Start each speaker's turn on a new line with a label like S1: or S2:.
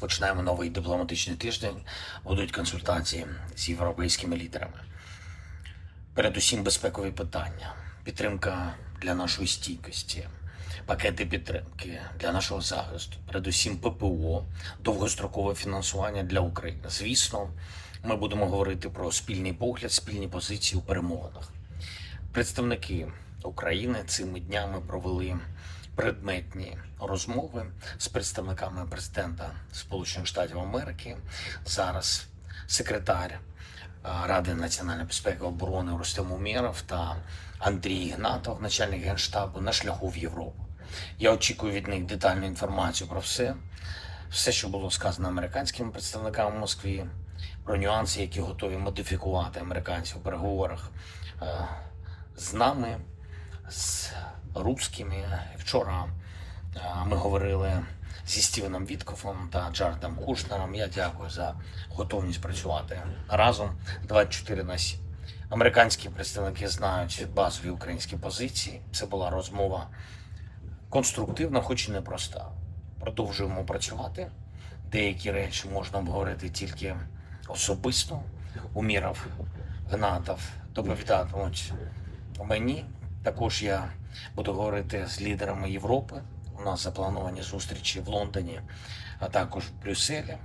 S1: Починаємо новий дипломатичний тиждень. Будуть консультації з європейськими лідерами. Передусім безпекові питання, підтримка для нашої стійкості, пакети підтримки для нашого захисту, передусім ППО, довгострокове фінансування для України. Звісно, ми будемо говорити про спільний погляд, спільні позиції у перемовинах. Представники України цими днями провели предметні розмови з представниками президента Сполучених Штатів Америки. Зараз секретар Ради національної безпеки і оборони Рустем Умєров та Андрій Ігнатов, начальник генштабу, на шляху в Європу. Я очікую від них детальну інформацію про все, все, що було сказано американськими представниками в Москві, про нюанси, які готові модифікувати американці у переговорах е, з нами, з русскими. Вчора е, ми говорили зі Стівеном Віткофом та Джаредом Кушнером. Я дякую за готовність працювати разом 24 на 7. Американські представники знають базові українські позиції. Це була розмова конструктивна, хоч і непроста. Продовжуємо працювати. Деякі речі можна обговорити тільки особисто. Уміров, Гнатов доповідатимуть мені. Також я буду говорити з лідерами Європи. У нас заплановані зустрічі в Лондоні, а також в Брюсселі.